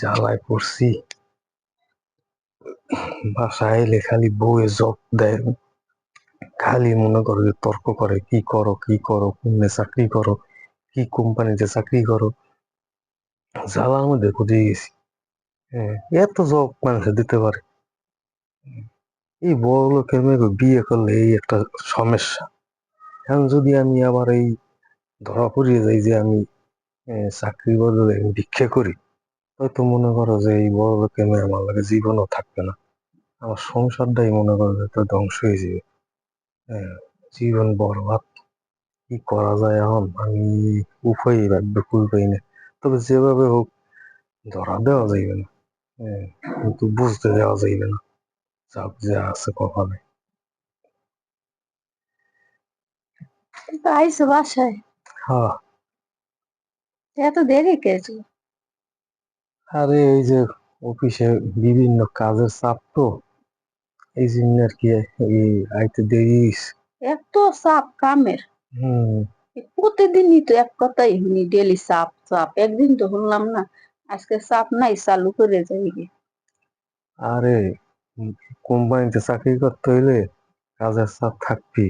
জ্বালায় পড়ছি। বাসায় এলে খালি বউয়ে জব দেয়। খালি মনে করো যে তর্ক করে, কি করো কি করো, কোনে চাকরি করো, কি কোম্পানিতে চাকরি করো। জ্বালার মধ্যে খুঁজে গেছি। হ্যাঁ এত জব মানুষে দিতে পারে। এই বড় লোকের মেয়ে বিয়ে করলে এই একটা সমস্যা। এখন যদি আমি আবার এই ধরা পড়িয়ে যাই যে আমি চাকরি বদলে ভিক্ষে করি হয়তো মনে করো যে এই বড় লোকের মেয়ে আমার লাগে জীবনও থাকবে না। আমার সংসারটাই মনে করো যে তো ধ্বংস হয়ে যাবে। হ্যাঁ জীবন বরবাদ। কি করা যায় এখন? আমি উপায় ভাববে কুল পাই না। তবে যেভাবে হোক ধরা দেওয়া যাইবে না। হ্যাঁ কিন্তু বুঝতে দেওয়া যাইবে না। চাপ যে আছে কপালে। তো আইসো বাসায়। হ্যাঁ। এত দেরি কেছ আরে এই যে অফিসে বিভিন্ন কাজের চাপ তো এই জন্য আর কি এই আইতে দেরি। এত চাপ কামের? হম। প্রতিদিনই তো এক কথাই শুনি ডেলি চাপ চাপ। একদিন তো শুনলাম না আজকে চাপ নাই চালু করে যাই গে। আরে কোম্পানিতে চাকরি করতে হইলে কাজের চাপ থাকবি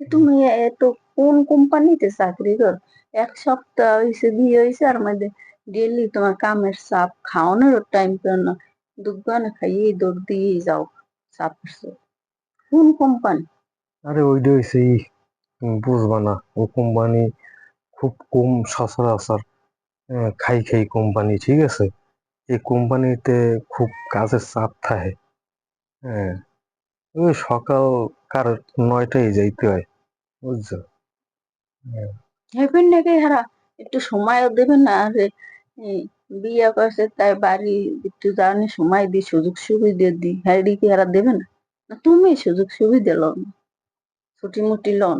তুমি এত কোন কোম্পানিতে চাকরি কর? এক সপ্তাহ হয়েছে বিয়ে হয়েছে আর মধ্যে ডেলি তোমার কামের চাপ খাওয়ানোর টাইম পেও না দুগানে খাইয়ে দৌড় দিয়ে যাও চাপ। কোন কোম্পানি আরে ওইটা হইছে ই বুঝবা না ও কোম্পানি খুব কম সচরাচর খাই খাই কোম্পানি ঠিক আছে এই কোম্পানিতে খুব কাজের চাপ থাকে হ্যাঁ ওই সকাল কার নয়টায় যাইতে হয় বুঝছ হ্যাঁ, হেবেন নাকি হারা একটু সময়ও দেবেন না আরে বিয়ে করছে, তাই বাড়ি একটু জানি সময় দি সুযোগ সুবিধা দি হ্যারি কি হারা দেবে না? না, তুমি সুযোগ সুবিধা লন ছুটি মুটি লন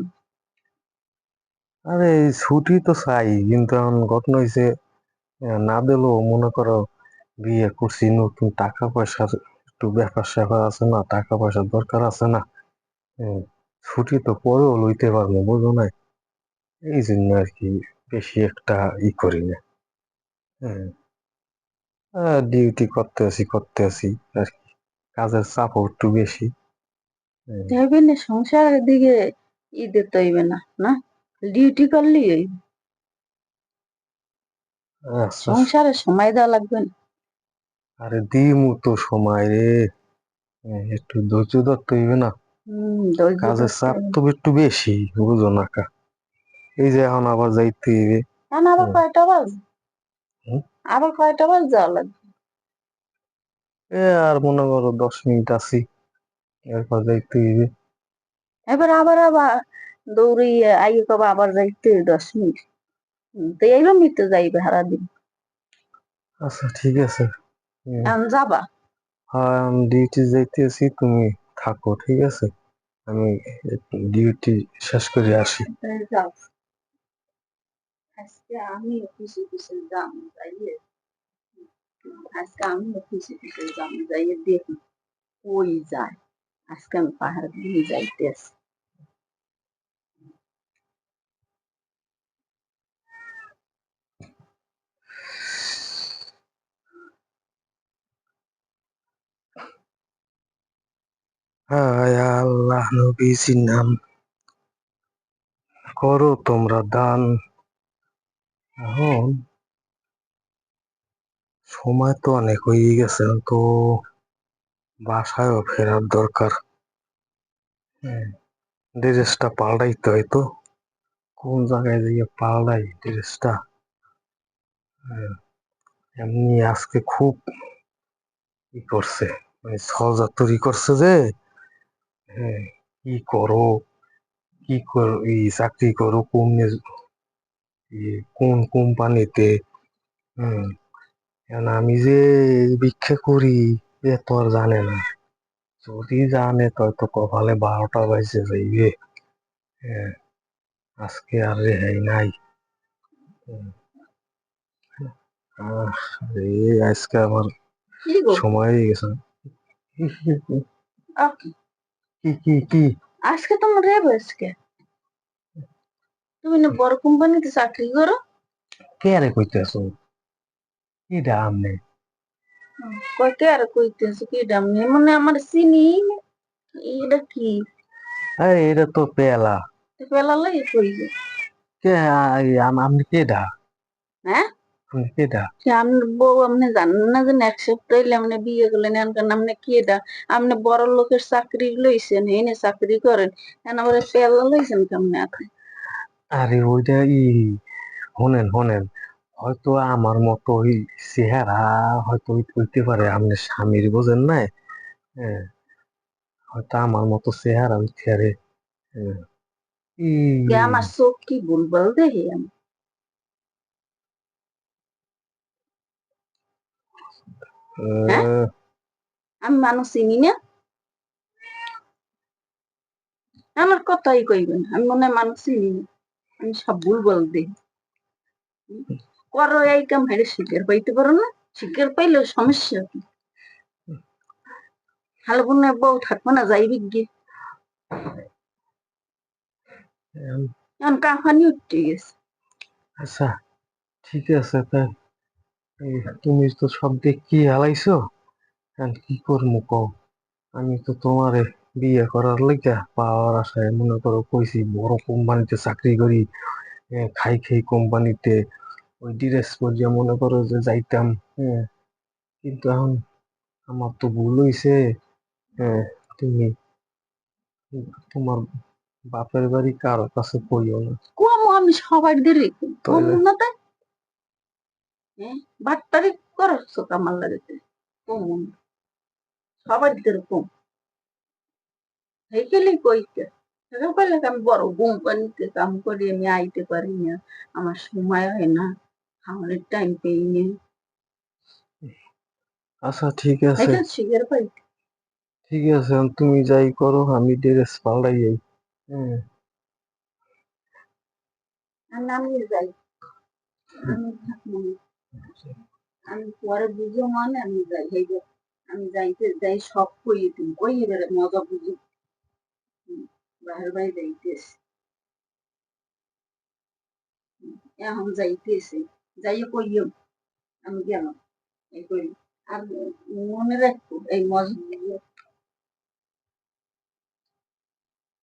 আরে, ছুটি তো চাই, কিন্তু এখন ঘটনা হয়েছে না দিলেও মনে করো বিয়ে করছি, নতুন টাকা পয়সার একটু ব্যাপার স্যাপার আছে না, টাকা পয়সার দরকার আছে না। ছুটি তো পরেও লইতে পারব, বুঝো না এই জন্য আর কি বেশি একটা ই করি না। হ্যাঁ। ডিউটি করতে আসি করতে আসি আর কি কাজের চাপও একটু বেশি। হ্যাঁ, হেবেন সংসারের দিকে ই দিতে হইবে না না? ডিউটি করলেই হইবে। আচ্ছা। সংসারে সময় দেওয়া লাগবে না। আরে দিমু তো সময় রে। হ্যাঁ, একটু ধৈর্য ধরতে হইবে না। হম ধৈর্য কাজের ধরতে চাপ হবে। তো একটু বেশি বুঝো না কা। এই যে এখন আবার যাইতে হইবে। এখন আবার কয়টা বাজ? আবার কয়টা বাজ যাওয়া লাগবে এ আর মনে করো দশ মিনিট আছি। এরপর যাইতে হইবে। এবার আবার আবার দৌড়িয়ে আইয়ে কবে আবার যাইতে দশ মিনিট? তো এইরকমই তো যাইবে সারা দিন আচ্ছা ঠিক আছে। হুম, এখন যাবা? হ্যাঁ আমি ডিউটি যাইতেছি তুমি থাকো ঠিক আছে? আমি ডিউটি শেষ করে আসি। তাই যাও। আজকে আমি অফিসে অফিসে যাম যাইয়ে আজকে আমি অফিসে অফিসে যাম যাইয়ে দেখি কই যায় আজকে আমি পাহাড় দিয়ে যাইতে আছি হায় আল্লাহ নবীজির নাম করো তোমরা দান এখন সময় তো অনেক হয়ে গেছে তো বাসায়ও ফেরার দরকার। হ্যাঁ, ড্রেসটা পাল্টাইতে হয় তো। কোন জায়গায় যাইয়ে পাল্টাই ড্রেসটা। হ্যাঁ, এমনি আজকে খুব ই করছে মানে সজা তৈরি করছে যে হ্যাঁ কি করো কি করো এই চাকরি করো কোন কোন কোম্পানিতে? হুম আমি যে ভিক্ষা করি এ তো আর জানে না। যদি জানে তো তো কপালে বারোটা বাজে যাইবে। হ্যাঁ আজকে আর রেহাই নাই। আজকে আমার সময় হয়ে গেছে। কি কি কি? আজকে তোমার রেবে আজকে তুমি না বড় কোম্পানিতে চাকরি করো? কে আরে কইতে আছো কি দাম নেই কয় কে আর কইতেছে কি দাম নেই মানে আমার চিনি এটা কি? আরে এটা তো পেলা পেলা লাগে কই? কে আ- আম- আপনি কেডা? হ্যাঁ? আপনি বউ জানেন না যে এক সপ্তাহ হইলে আপনি বিয়ে করলেন এনকান আপনি কি এটা আপনি বড় লোকের চাকরি লইছেন এনে চাকরি করেন এনে আবার পেলা লইছেন কেমনে আপনি? আরে ওইটা ই শোনেন শোনেন। হয়তো আমার মতো ওই চেহারা হয়তো হইতে পারে আপনি স্বামীর বোঝেন না হ্যাঁ। হয়তো আমার মতো চেহারা হইতে পারে। হ্যাঁ। আমার চোখ কি ভুলভাল দেখি? আমি আহ, আমি মানুষ চিনি না। আমার কথাই কইবেন আমি মনে হয় মানুষ চিনি না। আমি সব ভুল করো এই কাম হেরে শিখের পাইতে পারো না শিখের পাইলে সমস্যা কি? হাল বোনে বউ থাকব না যাইবি গিয়ে এখন কাহানি উঠতে গেছে। আচ্ছা ঠিক আছে তাই তুমি তো সব দিক কি হালাইছো কি করব কও? আমি তো তোমারে বিয়ে করার লেগা পাওয়ার আশায় মনে করো কইছি বড় কোম্পানিতে চাকরি করি খাই খাই কোম্পানিতে ওই ড্রেস পরিয়া মনে করো যে যাইতাম হ্যাঁ কিন্তু এখন আমার তো ভুল হইছে হ্যাঁ তুমি তোমার বাপের বাড়ি কারও কাছে কইও না। কম আমি সবার দিলে কম? না তাই বাট্টারি করছ কামাল লাগেতে কম সবার দিলে কম। হেকেলে কইতে। সেটা কইলে আমি বড় কাম করি আমি আইতে পারি না আমার সময় হয় না খাওয়ানোর টাইম পেই না। আচ্ছা ঠিক আছে। শিখের ঠিক আছে তুমি যাই করো আমি ড্রেস পাল্টাই যাই। হ্যাঁ আমি যাই। আমি থাকব আমি পরে বুঝো মানে আমি যাই আমি যাইতে যাই সব কইয়ে দিই কইয়ে বেড়ে মজা বুঝি বাহির বাড়ি যাইতেছি এখন যাইতেছি যাইয়ে কইও আমি গেলাম এই করি আর মনে রাখব এই মজা